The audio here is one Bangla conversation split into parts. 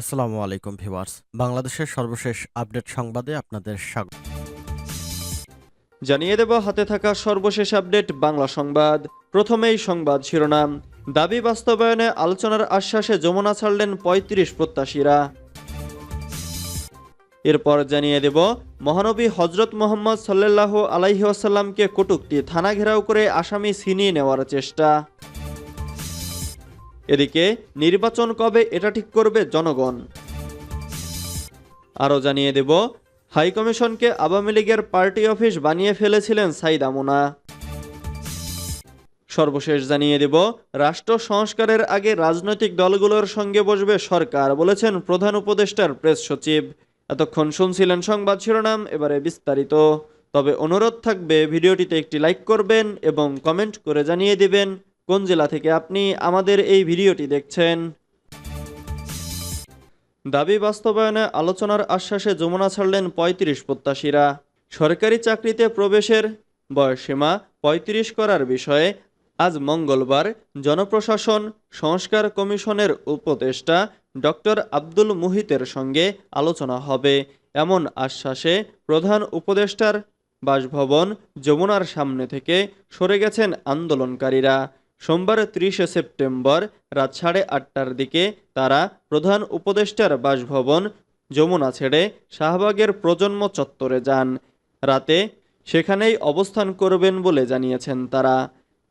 আসসালামু আলাইকুম, ভিউয়ার্স। বাংলাদেশের সর্বশেষ আপডেট সংবাদে আপনাদের স্বাগত। জানিয়ে দেব, হাতে থাকা সর্বশেষ আপডেট, বাংলা সংবাদ। প্রথমেই সংবাদ শিরোনাম। দাবি বাস্তবায়নে আলোচনার আশ্বাসে যমুনা ছাড়লেন পঁয়ত্রিশ প্রত্যাশীরা। এরপর জানিয়ে দেব, মহানবী হজরত মোহাম্মদ সাল্লাহ আলাইহি আসাল্লামকে কটুক্তি থানা ঘেরাও করে আসামি ছিনিয়ে নেওয়ার চেষ্টা। এদিকে নির্বাচন কবে এটা ঠিক করবে জনগণ? আরও জানিয়ে দেব হাইকমিশনকে আওয়ামী লীগের পার্টি অফিস বানিয়ে ফেলেছিলেন সাইদ আমুনা। সর্বশেষ জানিয়ে দেব, রাষ্ট্র সংস্কারের আগে রাজনৈতিক দলগুলোর সঙ্গে বসবে সরকার, বলেছেন প্রধান উপদেষ্টার প্রেস সচিব। এতক্ষণ শুনছিলেন সংবাদ শিরোনাম, এবারে বিস্তারিত। তবে অনুরোধ থাকবে, ভিডিওটিতে একটি লাইক করবেন এবং কমেন্ট করে জানিয়ে দিবেন। কোন জেলা থেকে আপনি আমাদের এই ভিডিওটি দেখছেন? দাবি বাস্তবায়নে আলোচনার আশ্বাসে যমুনা ছাড়লেন পঁয়ত্রিশ প্রত্যাশীরা। সরকারি চাকরিতে প্রবেশের বয়সীমা পঁয়ত্রিশ করার বিষয়ে আজ মঙ্গলবার জনপ্রশাসন সংস্কার কমিশনের উপদেষ্টা ডক্টর আব্দুল মুহিতের সঙ্গে আলোচনা হবে। এমন আশ্বাসে প্রধান উপদেষ্টার বাসভবন যমুনার সামনে থেকে সরে গেছেন আন্দোলনকারীরা। সোমবার ত্রিশে সেপ্টেম্বর রাত সাড়ে আটটার দিকে তারা প্রধান উপদেষ্টার বাসভবন যমুনা ছেড়ে শাহবাগের প্রজন্ম চত্বরে যান। রাতে সেখানেই অবস্থান করবেন বলে জানিয়েছেন তারা।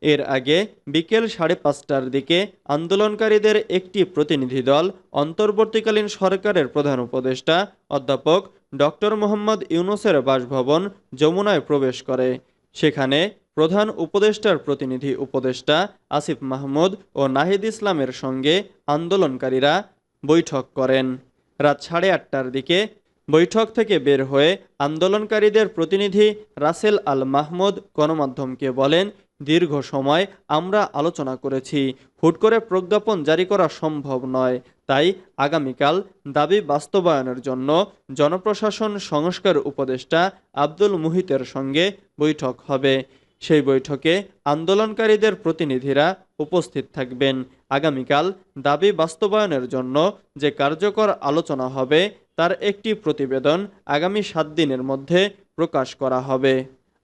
এর আগে বিকেল সাড়ে পাঁচটার দিকে আন্দোলনকারীদের একটি প্রতিনিধি দল অন্তর্বর্তীকালীন সরকারের প্রধান উপদেষ্টা অধ্যাপক ডক্টর মোহাম্মদ ইউনুসের বাসভবন যমুনায় প্রবেশ করে। সেখানে প্রধান উপদেষ্টার প্রতিনিধি উপদেষ্টা আসিফ মাহমুদ ও নাহিদ ইসলামের সঙ্গে আন্দোলনকারীরা বৈঠক করেন। রাত সাড়ে আটটার দিকে বৈঠক থেকে বের হয়ে আন্দোলনকারীদের প্রতিনিধি রাসেল আল মাহমুদ গণমাধ্যমকে বলেন, দীর্ঘ সময় আমরা আলোচনা করেছি। হুট করে প্রজ্ঞাপন জারি করা সম্ভব নয়। তাই আগামীকাল দাবি বাস্তবায়নের জন্য জনপ্রশাসন সংস্কার উপদেষ্টা আব্দুল মুহিতের সঙ্গে বৈঠক হবে। সেই বৈঠকে আন্দোলনকারীদের প্রতিনিধিরা উপস্থিত থাকবেন। আগামীকাল দাবি বাস্তবায়নের জন্য যে কার্যকর আলোচনা হবে, তার একটি প্রতিবেদন আগামী সাত দিনের মধ্যে প্রকাশ করা হবে।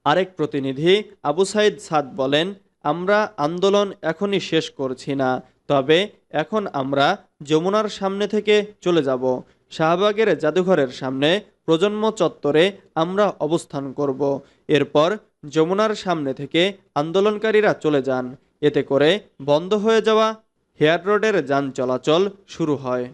আরেক প্রতিনিধি আবু সাইদ সাদ বলেন, আমরা আন্দোলন এখনই শেষ করছি না, তবে এখন আমরা যমুনার সামনে থেকে চলে যাব। শাহবাগের জাদুঘরের সামনে প্রজন্ম চত্বরে আমরা অবস্থান করব। এরপর যমুনার সামনে থেকে আন্দোলনকারীরা চলে যান। এতে করে বন্ধ হয়ে যাওয়া হেয়ার রোডের যান চলাচল শুরু হয়।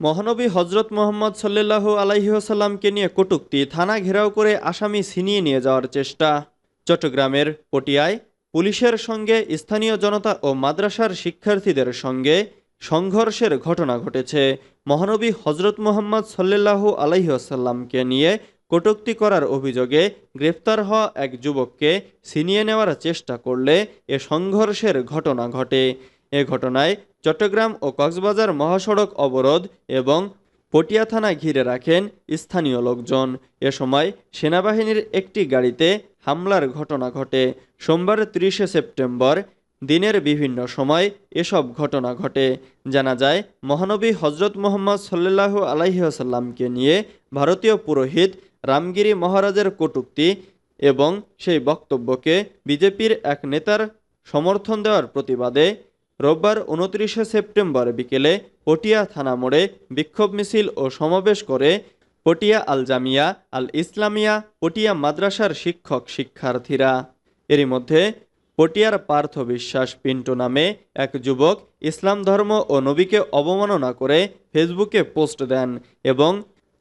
মহানবী হজরত মোহাম্মদ সাল্লাল্লাহু আলাইসাল্লামকে নিয়ে কটুক্তি, থানা ঘেরাও করে আসামি ছিনিয়ে নিয়ে যাওয়ার চেষ্টা। চট্টগ্রামের পটিয়ায় পুলিশের সঙ্গে স্থানীয় জনতা ও মাদ্রাসার শিক্ষার্থীদের সঙ্গে সংঘর্ষের ঘটনা ঘটেছে। মহানবী হজরত মোহাম্মদ সাল্লাল্লাহু আলাইসাল্লামকে নিয়ে কটূক্তি করার অভিযোগে গ্রেফতার হওয়া এক যুবককে ছিনিয়ে নেওয়ার চেষ্টা করলে এ সংঘর্ষের ঘটনা ঘটে। এ ঘটনায় চট্টগ্রাম ও কক্সবাজার মহাসড়ক অবরোধ এবং পটিয়া থানা ঘিরে রাখেন স্থানীয় লোকজন। এ সময় সেনাবাহিনীর একটি গাড়িতে হামলার ঘটনা ঘটে। সোমবার ত্রিশে সেপ্টেম্বর দিনের বিভিন্ন সময় এসব ঘটনা ঘটে। জানা যায়, মহানবী হজরত মোহাম্মদ সাল্লাল্লাহু আলাইসাল্লামকে নিয়ে ভারতীয় পুরোহিত রামগিরি মহারাজের কটূক্তি এবং সেই বক্তব্যকে বিজেপির এক নেতার সমর্থন দেওয়ার প্রতিবাদে রোববার উনত্রিশে সেপ্টেম্বর বিকেলে পটিয়া থানা মোড়ে বিক্ষোভ মিছিল ও সমাবেশ করে পটিয়া আল জামিয়া, আল ইসলামিয়া, পটিয়া মাদ্রাসার শিক্ষক শিক্ষার্থীরা। এরই মধ্যে পটিয়ার পার্থ বিশ্বাস পিন্টু নামে এক যুবক ইসলাম ধর্ম ও নবীকে অবমাননা করে ফেসবুকে পোস্ট দেন এবং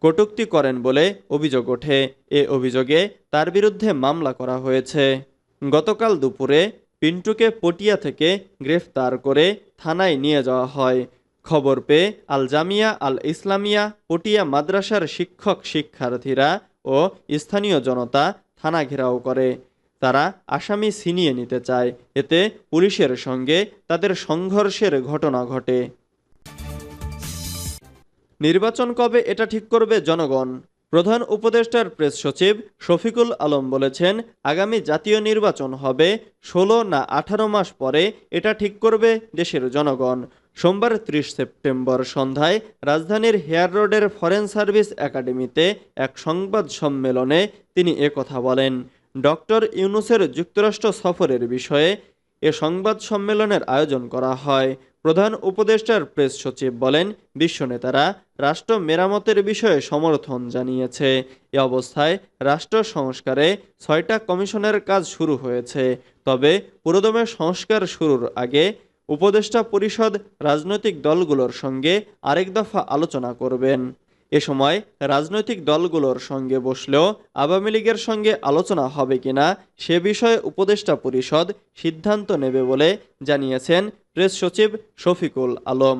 কটূক্তি করেন বলে অভিযোগ ওঠে। এ অভিযোগে তার বিরুদ্ধে মামলা করা হয়েছে। গতকাল দুপুরে পিন্টুকে পটিয়া থেকে গ্রেফতার করে থানায় নিয়ে যাওয়া হয়। খবর পেয়ে আল জামিয়া, আল ইসলামিয়া, পটিয়া মাদ্রাসার শিক্ষক, শিক্ষার্থীরা ও স্থানীয় জনতা থানা ঘেরাও করে। তারা আসামি ছিনিয়ে নিতে চায়। এতে পুলিশের সঙ্গে তাদের সংঘর্ষের ঘটনা ঘটে। নির্বাচন কবে এটা ঠিক করবে জনগণ? প্রধান উপদেষ্টার প্রেস সচিব শফিকুল আলম বলেছেন, আগামী জাতীয় নির্বাচন হবে ষোলো না আঠারো মাস পরে এটা ঠিক করবে দেশের জনগণ। সোমবার ত্রিশ সেপ্টেম্বর সন্ধ্যায় রাজধানীর হেয়ার রোডের ফরেন সার্ভিস একাডেমিতে এক সংবাদ সম্মেলনে তিনি একথা বলেন। ডক্টর ইউনুসের যুক্তরাষ্ট্র সফরের বিষয়ে এ সংবাদ সম্মেলনের আয়োজন করা হয়। প্রধান উপদেষ্টার প্রেস সচিব বলেন বিশ্ব নেতারা রাষ্ট্র মেরামতের বিষয়ে সমর্থন জানিয়েছে। এ অবস্থায় রাষ্ট্র সংস্কারে ছয়টা কমিশনের কাজ শুরু হয়েছে। তবে পুরোদমে সংস্কার শুরুর আগে উপদেষ্টা পরিষদ রাজনৈতিক দলগুলোর সঙ্গে আরেক দফা আলোচনা করবেন। এ সময় রাজনৈতিক দলগুলোর সঙ্গে বসলেও আওয়ামী লীগের সঙ্গে আলোচনা হবে কিনা সে বিষয়ে উপদেষ্টা পরিষদ সিদ্ধান্ত নেবে বলে জানিয়েছেন প্রেস সচিব শফিকুল আলম।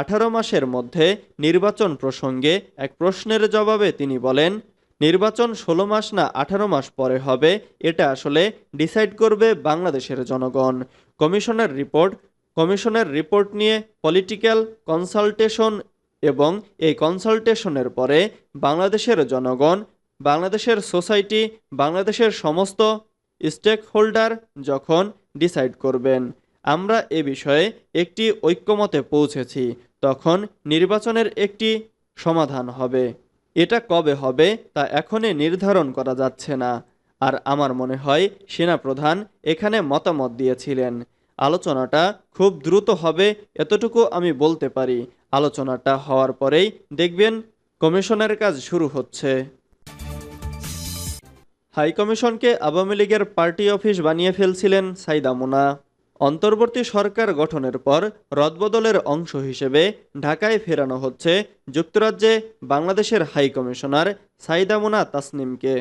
আঠারো মাসের মধ্যে নির্বাচন প্রসঙ্গে এক প্রশ্নের জবাবে তিনি বলেন, নির্বাচন ষোলো মাস না আঠারো মাস পরে হবে, এটা আসলে ডিসাইড করবে বাংলাদেশের জনগণ। কমিশনের রিপোর্ট কমিশনের রিপোর্ট নিয়ে পলিটিক্যাল কনসালটেশন এবং এই কনসালটেশনের পরে বাংলাদেশের জনগণ, বাংলাদেশের সোসাইটি বাংলাদেশের সমস্ত স্টেক হোল্ডার যখন ডিসাইড করবেন, আমরা এ বিষয়ে একটি ঐক্যমতে পৌঁছেছি, তখন নির্বাচনের একটি সমাধান হবে। এটা কবে হবে তা এখনই নির্ধারণ করা যাচ্ছে না। আর আমার মনে হয় সেনাপ্রধান এখানে মতামত দিয়েছিলেন। আলোচনাটা খুব দ্রুত হবে, এতটুকু আমি বলতে পারি। আলোচনাটা হওয়ার পরেই দেখবেন কমিশনের কাজ শুরু হচ্ছে। হাই কমিশনকে আওয়ামী লীগের পার্টি অফিস বানিয়ে ফেলছিলেন সাইদা মুনা অন্তর্বর্তী সরকার গঠনের পর রদবদলের অংশ হিসেবে ঢাকায় ফেরানো হচ্ছে যুক্তরাজ্যে বাংলাদেশের হাইকমিশনার সাইদা মুনা তাসনিমকে।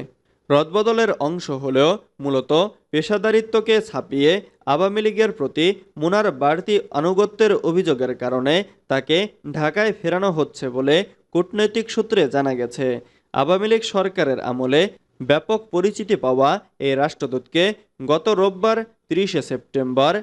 রদবদলের অংশ হলেও মূলত পেশাদারিত্বকে ছাপিয়ে আওয়ামী লীগের প্রতি মুনার বাড়তি আনুগত্যের অভিযোগের কারণে তাকে ঢাকায় ফেরানো হচ্ছে বলে কূটনৈতিক সূত্রে জানা গেছে। আওয়ামী লীগ সরকারের আমলে ব্যাপক পরিচিতি পাওয়া এই রাষ্ট্রদূতকে গত রোববার তিরিশে সেপ্টেম্বর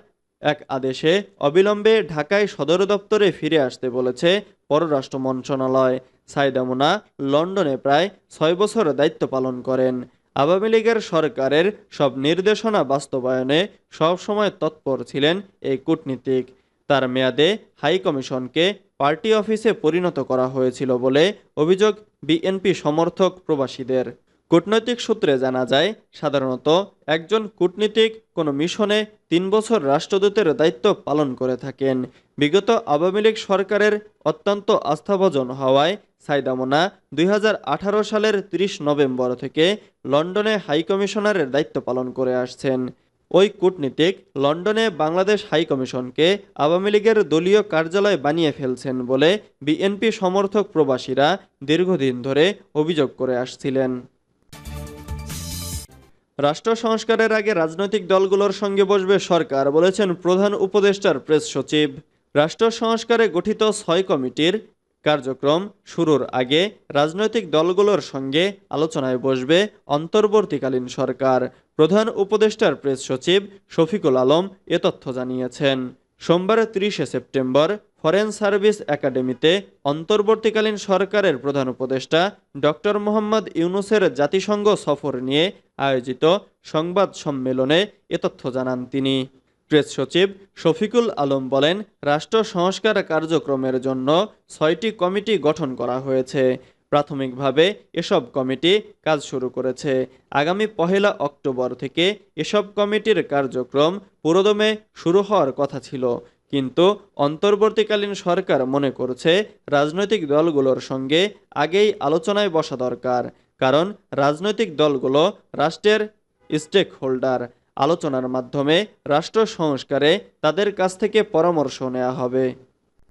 এক আদেশে অবিলম্বে ঢাকায় সদর দপ্তরে ফিরে আসতে বলেছে পররাষ্ট্র মন্ত্রণালয়। সাইদামুনা লন্ডনে প্রায় ছয় বছর দায়িত্ব পালন করেন। আওয়ামী লীগের সরকারের সব নির্দেশনা বাস্তবায়নে সবসময় তৎপর ছিলেন এই কূটনীতিক। তার মেয়াদে হাই কমিশনকে পার্টি অফিসে পরিণত করা হয়েছিল বলে অভিযোগ বিএনপি সমর্থক প্রবাসীদের। কূটনৈতিক সূত্রে জানা যায়, সাধারণত একজন কূটনীতিক কোনো মিশনে তিন বছর রাষ্ট্রদূতের দায়িত্ব পালন করে থাকেন। বিগত আওয়ামী লীগ সরকারের অত্যন্ত আস্থাভাজন হওয়ায় সাইদামোনা দুই হাজার আঠারো সালের ৩০ নভেম্বর থেকে লন্ডনে হাইকমিশনারের দায়িত্ব পালন করে আসছেন। ওই কূটনীতিক লন্ডনে বাংলাদেশ হাইকমিশনকে আওয়ামী লীগের দলীয় কার্যালয় বানিয়ে ফেলছেন বলে বিএনপি সমর্থক প্রবাসীরা দীর্ঘদিন ধরে অভিযোগ করে আসছিলেন। রাষ্ট্র সংস্কারের আগে রাজনৈতিক দলগুলোর সঙ্গে বসবে সরকার বলেছেন প্রধান উপদেষ্টার প্রেস সচিব। রাষ্ট্র সংস্কারে গঠিত ছয় কমিটির কার্যক্রম শুরুর আগে রাজনৈতিক দলগুলোর সঙ্গে আলোচনায় বসবে অন্তর্বর্তীকালীন সরকার। প্রধান উপদেষ্টার প্রেস সচিব শফিকুল আলম এ তথ্য জানিয়েছেন। সোমবার তিরিশে সেপ্টেম্বর ফরেন সার্ভিস একাডেমিতে অন্তর্বর্তীকালীন সরকারের প্রধান উপদেষ্টা ডক্টর মোহাম্মদ ইউনুসের জাতিসংঘ সফর নিয়ে আয়োজিত সংবাদ সম্মেলনে এ তথ্য জানান তিনি। প্রেস সচিব শফিকুল আলম বলেন, রাষ্ট্র সংস্কার কার্যক্রমের জন্য ছয়টি কমিটি গঠন করা হয়েছে। প্রাথমিকভাবে এসব কমিটি কাজ শুরু করেছে। আগামী পহেলা অক্টোবর থেকে এসব কমিটির কার্যক্রম পুরোদমে শুরু হওয়ার কথা ছিল। কিন্তু অন্তর্বর্তীকালীন সরকার মনে করছে, রাজনৈতিক দলগুলোর সঙ্গে আগেই আলোচনায় বসা দরকার। কারণ, রাজনৈতিক দলগুলো রাষ্ট্রের স্টেক হোল্ডার আলোচনার মাধ্যমে রাষ্ট্র সংস্কারে তাদের কাছ থেকে পরামর্শ নেওয়া হবে।